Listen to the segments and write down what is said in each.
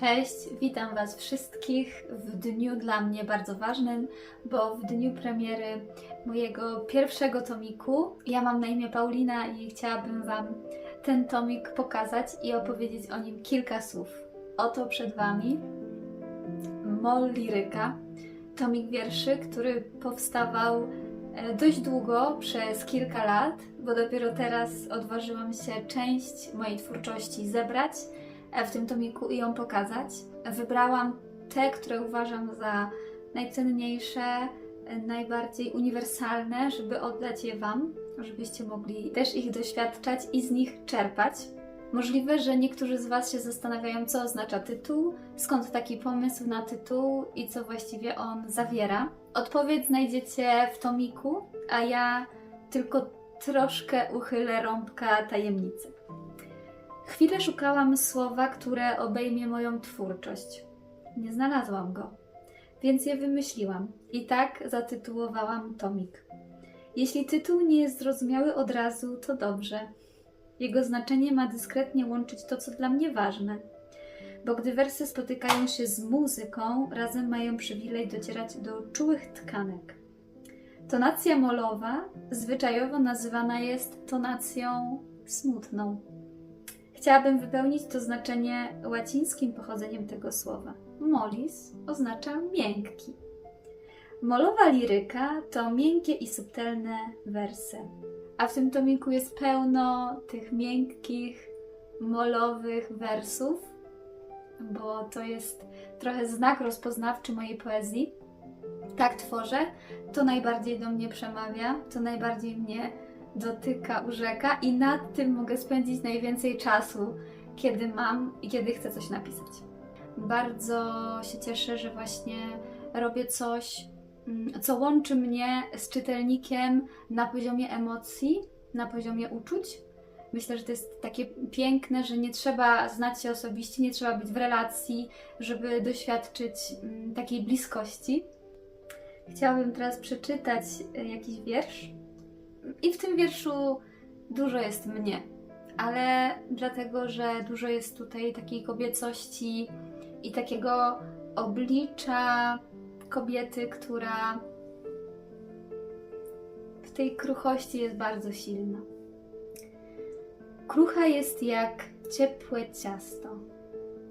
Cześć, witam Was wszystkich w dniu dla mnie bardzo ważnym, bo w dniu premiery mojego pierwszego tomiku ja mam na imię Paulina i chciałabym Wam ten tomik pokazać i opowiedzieć o nim kilka słów. Oto przed Wami Mol Liryka, tomik wierszy, który powstawał e, dość długo, przez kilka lat, bo dopiero teraz odważyłam się część mojej twórczości zebrać w tym tomiku i ją pokazać. Wybrałam te, które uważam za najcenniejsze, e, najbardziej uniwersalne, żeby oddać je Wam, żebyście mogli też ich doświadczać i z nich czerpać. Możliwe, że niektórzy z Was się zastanawiają, co oznacza tytuł, skąd taki pomysł na tytuł i co właściwie on zawiera. Odpowiedź znajdziecie w tomiku, a ja tylko troszkę uchylę rąbka tajemnicy. Chwilę szukałam słowa, które obejmie moją twórczość. Nie znalazłam go, więc je wymyśliłam i tak zatytułowałam tomik. Jeśli tytuł nie jest zrozumiały od razu, to dobrze. Jego znaczenie ma dyskretnie łączyć to, co dla mnie ważne. Bo gdy wersy spotykają się z muzyką, razem mają przywilej docierać do czułych tkanek. Tonacja molowa zwyczajowo nazywana jest tonacją smutną. Chciałabym wypełnić to znaczenie łacińskim pochodzeniem tego słowa. Molis oznacza miękki. Molowa liryka to miękkie i subtelne wersy. A w tym tomiku jest pełno tych miękkich, molowych wersów, bo to jest trochę znak rozpoznawczy mojej poezji. Tak tworzę, to najbardziej do mnie przemawia, to najbardziej mnie dotyka, urzeka i nad tym mogę spędzić najwięcej czasu, kiedy mam i kiedy chcę coś napisać. Bardzo się cieszę, że właśnie robię coś, mm, co łączy mnie z czytelnikiem na poziomie emocji, na poziomie uczuć. Myślę, że to jest takie piękne, że nie trzeba znać się osobiście, nie trzeba być w relacji, żeby doświadczyć mm, takiej bliskości. Chciałabym teraz przeczytać y, jakiś wiersz. I w tym wierszu dużo jest mnie, ale dlatego, że dużo jest tutaj takiej kobiecości i takiego oblicza kobiety, która w tej kruchości jest bardzo silna. Krucha jest jak ciepłe ciasto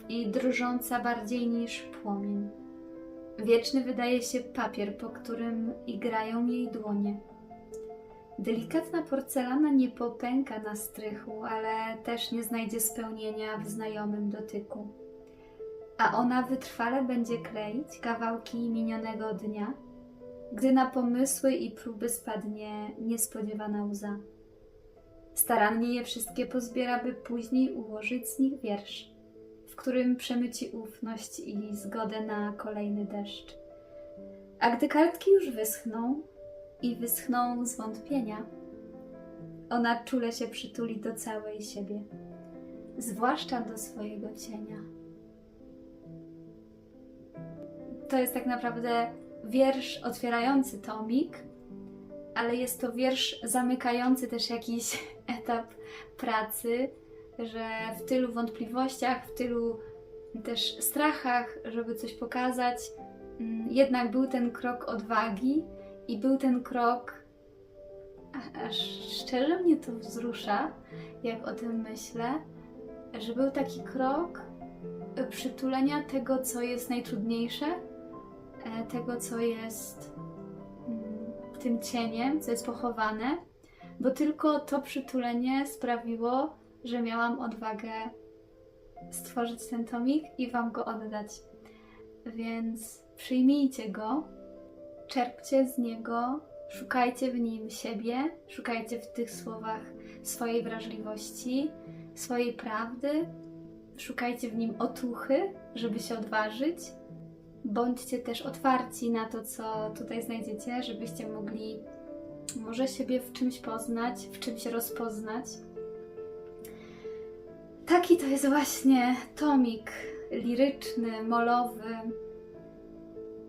i drżąca bardziej niż płomień. Wieczny wydaje się papier, po którym igrają jej dłonie. Delikatna porcelana nie popęka na strychu, ale też nie znajdzie spełnienia w znajomym dotyku. A ona wytrwale będzie kleić kawałki minionego dnia, gdy na pomysły i próby spadnie niespodziewana łza. Starannie je wszystkie pozbiera, by później ułożyć z nich wiersz, w którym przemyci ufność i zgodę na kolejny deszcz. A gdy kartki już wyschną, i wyschną zwątpienia. Ona czule się przytuli do całej siebie, zwłaszcza do swojego cienia. To jest tak naprawdę wiersz otwierający tomik, ale jest to wiersz zamykający też jakiś etap pracy, że w tylu wątpliwościach, w tylu też strachach, żeby coś pokazać, mm, jednak był ten krok odwagi i był ten krok, aż szczerze mnie to wzrusza, jak o tym myślę, że był taki krok przytulenia tego, co jest najtrudniejsze, e, tego, co jest mm, tym cieniem, co jest pochowane, bo tylko to przytulenie sprawiło, że miałam odwagę stworzyć ten tomik i Wam go oddać. Więc przyjmijcie go, czerpcie z niego, szukajcie w nim siebie, szukajcie w tych słowach swojej wrażliwości, swojej prawdy, szukajcie w nim otuchy, żeby się odważyć. Bądźcie też otwarci na to, co tutaj znajdziecie, żebyście mogli może siebie w czymś poznać, w czymś rozpoznać. Taki to jest właśnie tomik liryczny, molowy,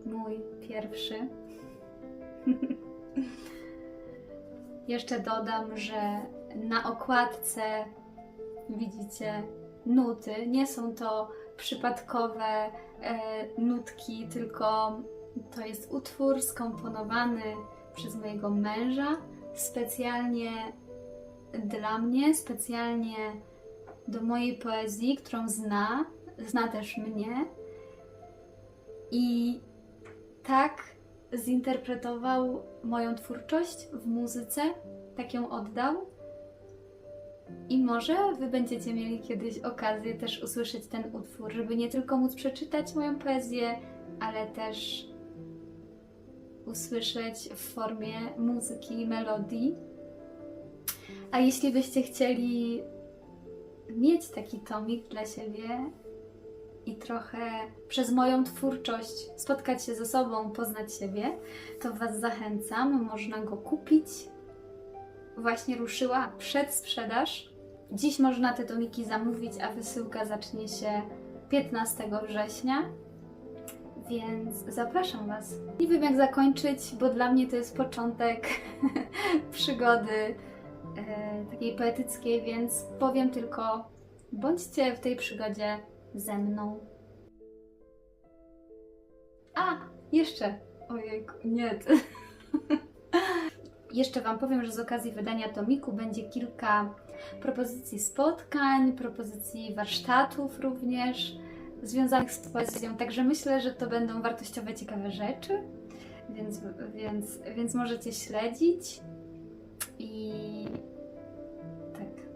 mój pierwszy. Jeszcze dodam, że na okładce widzicie nuty. Nie są to przypadkowe e, nutki, tylko to jest utwór skomponowany przez mojego męża specjalnie dla mnie, specjalnie do mojej poezji, którą zna, zna też mnie. I tak zinterpretował moją twórczość w muzyce, tak ją oddał. I może Wy będziecie mieli kiedyś okazję też usłyszeć ten utwór, żeby nie tylko móc przeczytać moją poezję, ale też usłyszeć w formie muzyki i melodii. A jeśli byście chcieli mieć taki tomik dla siebie i trochę przez moją twórczość spotkać się ze sobą, poznać siebie, to Was zachęcam. Można go kupić. Właśnie ruszyła przedsprzedaż. Dziś można te tomiki zamówić, a wysyłka zacznie się 15 września. Więc zapraszam Was. Nie wiem jak zakończyć, bo dla mnie to jest początek przygody e, takiej poetyckiej, więc powiem tylko: bądźcie w tej przygodzie ze mną. A, jeszcze. Ojejku, nie. Jeszcze Wam powiem, że z okazji wydania tomiku będzie kilka propozycji spotkań, propozycji warsztatów również związanych z poezją, także myślę, że to będą wartościowe, ciekawe rzeczy, więc, więc, więc możecie śledzić i tak.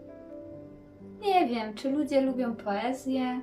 Nie wiem, czy ludzie lubią poezję,